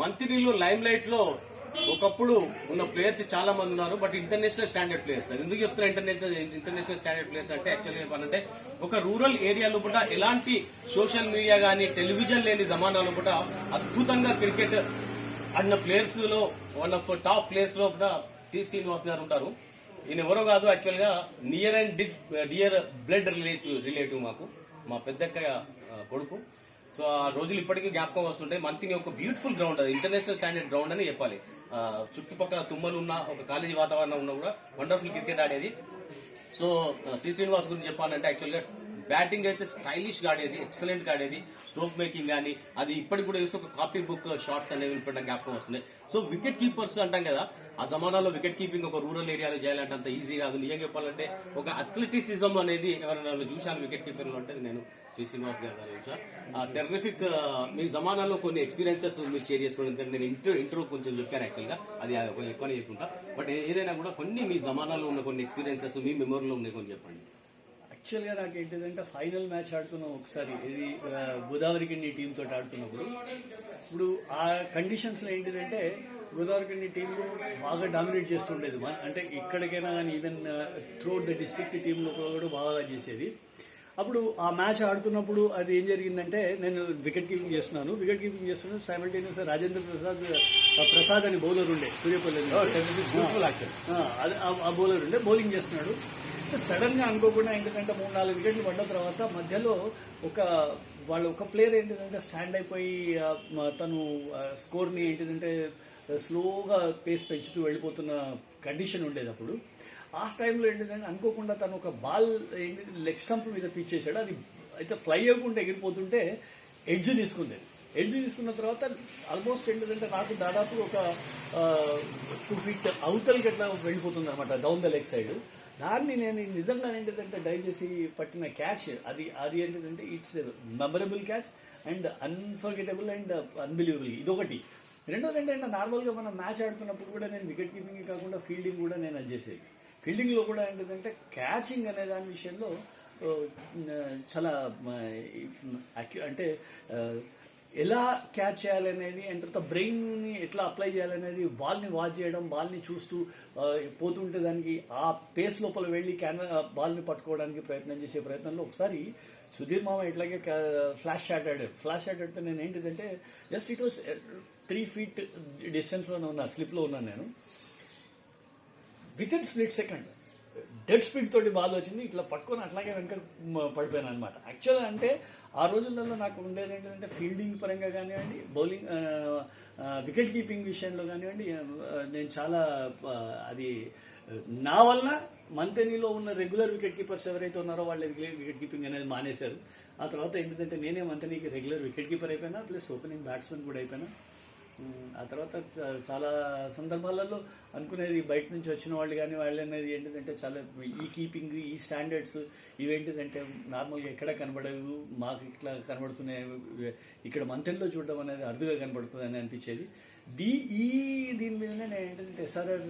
మంత్రిలో lime లైట్లో ఒకప్పుడు ఉన్న ప్లేయర్స్ చాలా మంది ఉన్నారు బట్ ఇంటర్నేషనల్ స్టాండర్డ్ ప్లేయర్స్. ఎందుకు చెప్తున్నా ఇంటర్నేషనల్ ఇంటర్నేషనల్ స్టాండర్డ్ ప్లేయర్స్ అంటే యాక్చువల్గా చెప్పాలంటే ఒక రూరల్ ఏరియాలో కూడా ఎలాంటి సోషల్ మీడియా కానీ టెలివిజన్ లేని జమానాలో కూడా అద్భుతంగా క్రికెట్ ఆడిన ప్లేయర్స్లో వన్ ఆఫ్ టాప్ ప్లేయర్స్లో కూడా సి. శ్రీనివాస్ గారు ఉంటారు. ఈయన ఎవరో కాదు యాక్చువల్గా near and dear blood relative relative మాకు మా పెద్దక్క కొడుకు. సో ఆ రోజులు ఇప్పటికీ జ్ఞాపకం వస్తుంటాయి. మంతిని ఒక బ్యూటిఫుల్ గ్రౌండ్ అది ఇంటర్నేషనల్ స్టాండర్డ్ గ్రౌండ్ అని చెప్పాలి. చుట్టుపక్కల తుమ్మలు ఉన్న ఒక కాలేజీ వాతావరణం ఉన్నా కూడా వండర్ఫుల్ క్రికెట్ ఆడేది. సో శ్రీ శ్రీనివాస్ గురించి చెప్పాలంటే యాక్చువల్గా బ్యాటింగ్ అయితే స్టైలిష్ ఆడేది ఎక్సలెంట్ ఆడేది. స్ట్రోక్ మేకింగ్ కానీ అది ఇప్పటికి కూడా చూస్తే ఒక కాపీ బుక్ షార్ట్స్ అనేవి ఇప్పుడు జ్ఞాపకం వస్తున్నాయి. సో వికెట్ కీపర్స్ అంటాం కదా ఆ జమానాలో వికెట్ కీపింగ్ ఒక రూరల్ ఏరియాలో చేయాలంటే అంత ఈజీ కాదు. నిజంగా చెప్పాలంటే ఒక అథ్లెటిసిజం అనేది ఎవరైనా చూశాను వికెట్ కీపర్ అంటే నేను శ్రీ శ్రీనివాస్ గారు చూసా టెర్రిఫిక్ మీ జమానాలో కొన్ని ఎక్స్పీరియన్సెస్ మీరు షేర్ చేసుకోండి. ఎందుకంటే నేను ఇంట్రో ఇంట్రో కొంచెం చెప్పాను యాక్చువల్గా అది కొంచెం ఎక్కువనే చెప్పుకుంటా. బట్ ఏదైనా కూడా కొన్ని మీ జమానాలో ఉన్న కొన్ని ఎక్స్పీరియన్సెస్ మీ మెమోరీలో ఉన్నాయి కొన్ని చెప్పండి. యాక్చువల్గా నాకు ఏంటిదంటే ఫైనల్ మ్యాచ్ ఆడుతున్నాం ఒకసారి. ఇది గోదావరి కిండి టీం తోటి ఆడుతున్నప్పుడు. ఇప్పుడు ఆ కండిషన్స్లో ఏంటిదంటే గోదావరి కిండి టీం బాగా డామినేట్ చేస్తుండేది. అంటే ఇక్కడికైనా కానీ ఈవెన్ త్రూఅవుట్ ద డిస్ట్రిక్ట్ టీంలో కూడా బాగా చేసేది. అప్పుడు ఆ మ్యాచ్ ఆడుతున్నప్పుడు అది ఏం జరిగిందంటే నేను వికెట్ కీపింగ్ చేస్తున్నాను. వికెట్ కీపింగ్ చేస్తున్నాను. సైమల్టేనియస్ రాజేంద్ర ప్రసాద్ ప్రసాద్ అని బౌలర్ ఉండే సూర్యపల్లి ఆ- ఆ బౌలర్ ఉండే బౌలింగ్ చేస్తున్నాడు. సడన్గా అనుకోకుండా ఎందుకంటే మూడు నాలుగు వికెట్లు పడ్డ తర్వాత మధ్యలో ఒక వాళ్ళు ఒక ప్లేయర్ ఏంటిదంటే స్టాండ్ అయిపోయి తను స్కోర్ని ఏంటిదంటే స్లోగా పేస్ పెంచుతూ వెళ్ళిపోతున్న కండిషన్ ఉండేది అప్పుడు. ఆ టైంలో ఏంటిదంటే అనుకోకుండా తను ఒక బాల్ ఏంటి లెగ్ స్టంప్ మీద పిచ్చేసాడు అది అయితే ఫ్లై అవ్వకుండా ఎగిరిపోతుంటే ఎడ్జ్ తీసుకుంది. ఎడ్జ్ తీసుకున్న తర్వాత ఆల్మోస్ట్ ఏంటిదంటే నాకు దాదాపు ఒక టూ ఫీట్ అవతలకి ఎట్లా వెళ్ళిపోతుంది అనమాట డౌన్ ద లెగ్ సైడ్ దాన్ని నేను నిజంగా ఏంటిదంటే దయచేసి చేసి పట్టిన క్యాచ్ అది అది ఏంటిదంటే it's memorable catch and unforgettable and unbelievable ఇదొకటి. రెండోది ఏంటంటే నార్మల్గా మనం మ్యాచ్ ఆడుతున్నప్పుడు కూడా నేను వికెట్ కీపింగ్ కాకుండా ఫీల్డింగ్ కూడా నేను అది చేసేది. ఫీల్డింగ్లో కూడా ఏంటిదంటే క్యాచింగ్ అనే దాని విషయంలో చాలా అంటే ఎలా క్యాచ్ చేయాలనేది అండ్ తర్వాత బ్రెయిన్ని ఎట్లా అప్లై చేయాలనేది బాల్ని వాచ్ చేయడం బాల్ని చూస్తూ పోతుంటే దానికి ఆ పేస్ లోపల వెళ్ళి క్యాన్ బాల్ని పట్టుకోవడానికి ప్రయత్నం చేసే ప్రయత్నంలో ఒకసారి సుధీర్ మామ ఇట్లాగే ఫ్లాష్ షాట్ ఆడాడు ఫ్లాష్ షాట్ ఆడితే నేను ఏంటిదంటే just it was three feet డిస్టెన్స్లోనే ఉన్నా స్లిప్లో ఉన్నాను నేను. With in split second dead speed తోటి బాల్ వచ్చింది ఇట్లా పట్టుకొని అట్లాగే వెనక పడిపోయాను అనమాట యాక్చువల్గా అంటే ఆ రోజులలో నాకు ఉండేది ఏంటంటే ఫీల్డింగ్ పరంగా కానివ్వండి బౌలింగ్ వికెట్ కీపింగ్ విషయంలో కానివ్వండి నేను చాలా అది నా వలన మంతెనీలో ఉన్న రెగ్యులర్ వికెట్ కీపర్స్ ఎవరైతే ఉన్నారో వాళ్ళు వికెట్ కీపింగ్ అనేది మానేశారు. ఆ తర్వాత ఏంటంటే నేనే మంతెనీకి రెగ్యులర్ వికెట్ కీపర్ అయిపోయినా ప్లస్ ఓపెనింగ్ బ్యాట్స్మెన్ కూడా అయిపోయినా. ఆ తర్వాత చాలా సందర్భాలలో అనుకునేది బయట నుంచి వచ్చిన వాళ్ళు కానీ వాళ్ళు అనేది ఏంటిదంటే చాలా ఈ కీపింగ్ ఈ స్టాండర్డ్స్ ఇవేంటిదంటే నార్మల్గా ఎక్కడ కనబడవు మాకు ఇట్లా కనబడుతున్నాయి ఇక్కడ మంతెల్లో చూడడం అనేది అరుదుగా కనబడుతుంది అని అనిపించేది. దీ ఈ దీని మీదనే నేను ఏంటంటే ఎస్ఆర్ఆర్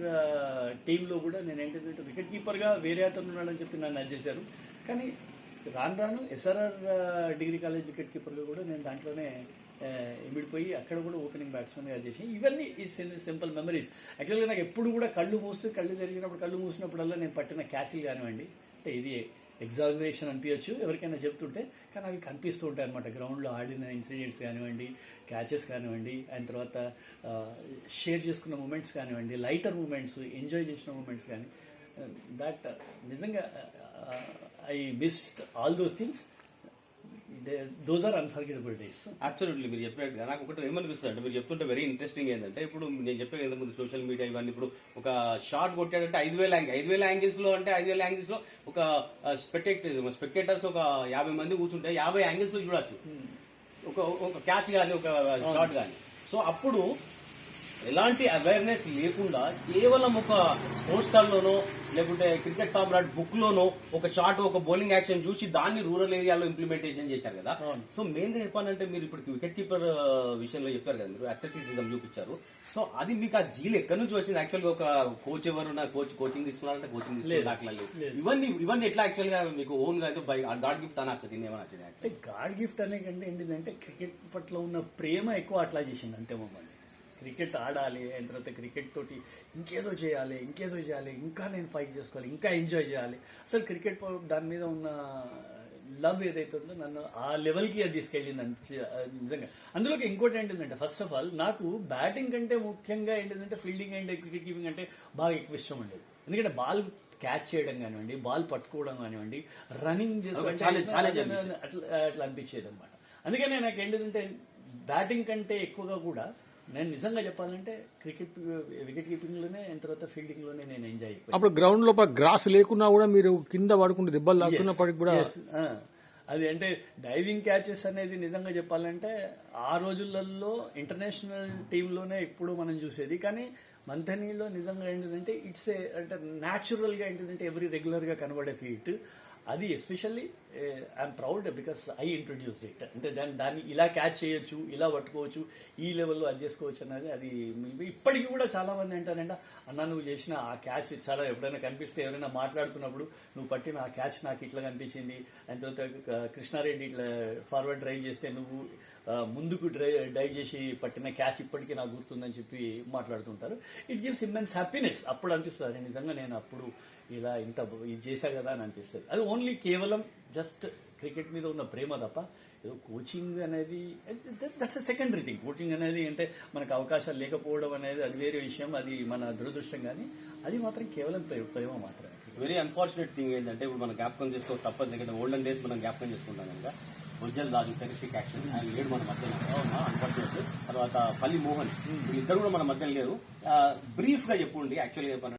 టీంలో కూడా నేను ఏంటంటే వికెట్ కీపర్గా వేరే అతను ఉన్నాడని చెప్పి నన్ను అది చేశారు. కానీ రాను రాను ఎస్ఆర్ఆర్ డిగ్రీ కాలేజ్ వికెట్ కీపర్గా కూడా నేను దాంట్లోనే ఇమిడిపోయి అక్కడ కూడా ఓపెనింగ్ బ్యాట్స్మెన్గా చేసి ఇవన్నీ ఈ సింపుల్ మెమరీస్ యాక్చువల్గా నాకు ఎప్పుడు కూడా కళ్ళు మూస్తూ కళ్ళు తెరిచినప్పుడు కళ్ళు మూసినప్పుడల్లా నేను పట్టిన క్యాచ్లు కానివ్వండి అంటే ఇది ఎగ్జాగరేషన్ అనిపించచ్చు ఎవరికైనా చెప్తుంటే కానీ అవి కనిపిస్తూ ఉంటాయి అనమాట గ్రౌండ్లో ఆడిన ఇన్సిడెంట్స్ కానివ్వండి క్యాచెస్ కానివ్వండి ఆయన తర్వాత షేర్ చేసుకున్న మూమెంట్స్ కానివ్వండి లైటర్ మూమెంట్స్ ఎంజాయ్ చేసిన మూమెంట్స్ కానీ దట్ నిజంగా I missed all those things those are unforgettable days absolutely మీరు చెప్పినట్టుగా నాకు ఒకటి ఏమనిపిస్తుంది అంటే మీరు చెప్తుంటే వెరీ ఇంట్రెస్టింగ్ ఏంటంటే ఇప్పుడు నేను చెప్పే కదా ముందు సోషల్ మీడియా ఇవన్నీ ఇప్పుడు ఒక షార్ట్ కొట్టాడంటే ఐదు వేల యాంగిల్ ఐదు వేల యాంగిల్స్లో అంటే ఐదు వేల యాంగిల్స్లో ఒక స్పెక్టేటర్ స్పెక్టేటర్స్ ఒక యాభై మంది కూర్చుంటే యాభై యాంగిల్స్లో చూడొచ్చు. ఒక ఒక క్యాచ్ కానీ ఒక షాట్ కానీ సో అప్పుడు ఎలాంటి అవేర్నెస్ లేకుండా కేవలం ఒక పోస్టర్ లోనో లేకుంటే క్రికెట్ సామ్రాట్ బుక్ లోనో ఒక షాట్ ఒక బౌలింగ్ యాక్షన్ చూసి దాన్ని రూరల్ ఏరియాలో ఇంప్లిమెంటేషన్ చేశారు కదా. సో మెయిన్గా చెప్పాలంటే మీరు ఇప్పుడు వికెట్ కీపర్ విషయంలో చెప్పారు కదా మీరు అథ్లెటిసిజం చూపించారు సో అది మీకు ఆ జీల్ ఎక్కడి నుంచి వచ్చింది యాక్చువల్గా ఒక కోచ్ ఎవరు నా కోచ్ కోచింగ్ తీసుకున్నారంటే కోచింగ్ తీసుకున్న లేదు. దాఖలా. లేదు. ఇవన్నీ ఇవన్నీ ఎట్లా యాక్చువల్గా మీకు ఓన్గా బై గాడ్ గిఫ్ట్ అని నచ్చదు ఏమైనా నచ్చింది అంటే గాడ్ గిఫ్ట్ అనే కంటే ఏంటిదంటే క్రికెట్ పట్ల ఉన్న ప్రేమ ఎక్కువ అట్లా చేసింది అంతే మమ్మల్ని క్రికెట్ ఆడాలి అయిన తర్వాత క్రికెట్ తోటి ఇంకేదో చేయాలి ఇంకేదో చేయాలి ఇంకా నేను ఫైట్ చేసుకోవాలి ఇంకా ఎంజాయ్ చేయాలి. అసలు క్రికెట్ దాని మీద ఉన్న లవ్ ఏదైతే ఉందో నన్ను ఆ లెవెల్కి అది తీసుకెళ్ళింది నిజంగా. అందులోకి ఇంకోటి ఏంటిదంటే ఫస్ట్ ఆఫ్ ఆల్ నాకు బ్యాటింగ్ కంటే ముఖ్యంగా ఏంటిదంటే ఫీల్డింగ్ అండ్ క్రికెట్ కీపింగ్ అంటే బాగా ఎక్కువ ఇష్టం ఉండేది. ఎందుకంటే బాల్ క్యాచ్ చేయడం కానివ్వండి బాల్ పట్టుకోవడం కానివ్వండి రన్నింగ్ అనిపించేది. అట్లా అట్లా అనిపించేది అనమాట అందుకనే నాకు ఏంటంటే బ్యాటింగ్ కంటే ఎక్కువగా కూడా నేను నిజంగా చెప్పాలంటే క్రికెట్ వికెట్ కీపింగ్లోనే అయిన తర్వాత ఫీల్డింగ్లోనే నేను ఎంజాయ్ అప్పుడు గ్రౌండ్ లోపల గ్రాస్ లేకున్నా కూడా మీరు కింద పడుకుంటే దెబ్బలు తాకుతున్నప్పటికి కూడా. అది అంటే డైవింగ్ క్యాచెస్ అనేది నిజంగా చెప్పాలంటే ఆ రోజులలో ఇంటర్నేషనల్ టీంలోనే ఎప్పుడు మనం చూసేది. కానీ మంథనీలో నిజంగా ఏంటంటే ఇట్స్ ఏ అంటే న్యాచురల్గా ఏంటంటే ఎవ్రీ రెగ్యులర్గా కనబడే ఫీట్ అది especially I'm proud because I introduce it. అంటే దాన్ని దాన్ని ఇలా క్యాచ్ చేయొచ్చు ఇలా పట్టుకోవచ్చు ఈ లెవెల్లో అది చేసుకోవచ్చు అనేది అది ఇప్పటికీ కూడా చాలామంది అంటారంట అన్న నువ్వు చేసిన ఆ క్యాచ్ చాలా ఎప్పుడైనా కనిపిస్తే ఎవరైనా మాట్లాడుతున్నప్పుడు నువ్వు పట్టిన ఆ క్యాచ్ నాకు ఇట్లా కనిపించింది దాని తర్వాత కృష్ణారెడ్డి ఇట్లా ఫార్వర్డ్ డ్రైవ్ చేస్తే నువ్వు ముందుకు డ్రై డైవ్ చేసి పట్టిన క్యాచ్ ఇప్పటికీ నాకు గుర్తుందని చెప్పి మాట్లాడుతుంటారు. ఇట్ గివ్స్ ఇమ్మెన్స్ హ్యాపీనెస్ అప్పుడు అనిపిస్తుంది నిజంగా నేను అప్పుడు ఇలా ఇంత ఇది చేశా కదా అని అనిపిస్తుంది. అది ఓన్లీ కేవలం జస్ట్ క్రికెట్ మీద ఉన్న ప్రేమ తప్ప ఏదో కోచింగ్ అనేది దట్స్ సెకండరీ థింగ్ కోచింగ్ అనేది అంటే మనకు అవకాశాలు లేకపోవడం అనేది అది వేరే విషయం అది మన దురదృష్టం కానీ అది మాత్రం కేవలం ప్రే- ప్రేమ మాత్రమే. వెరీ అన్ఫార్చునేట్ థింగ్ ఏంటంటే ఇప్పుడు మనం జ్ఞాపకం చేసుకో తప్పదు ఎందుకంటే ఓల్డెన్ డేస్ మనం జ్ఞాపకం చేసుకుంటాం కనుక ఉజ్జల్ రాజు టెరిఫిక్ యాక్షన్ ఆయన లేడు మన మధ్యన అన్ఫార్చునేట్ తర్వాత పల్లి మోహన్. వీళ్ళిద్దరు కూడా మన మధ్యన లేరు. బ్రీఫ్గా చెప్పుండి యాక్చువల్గా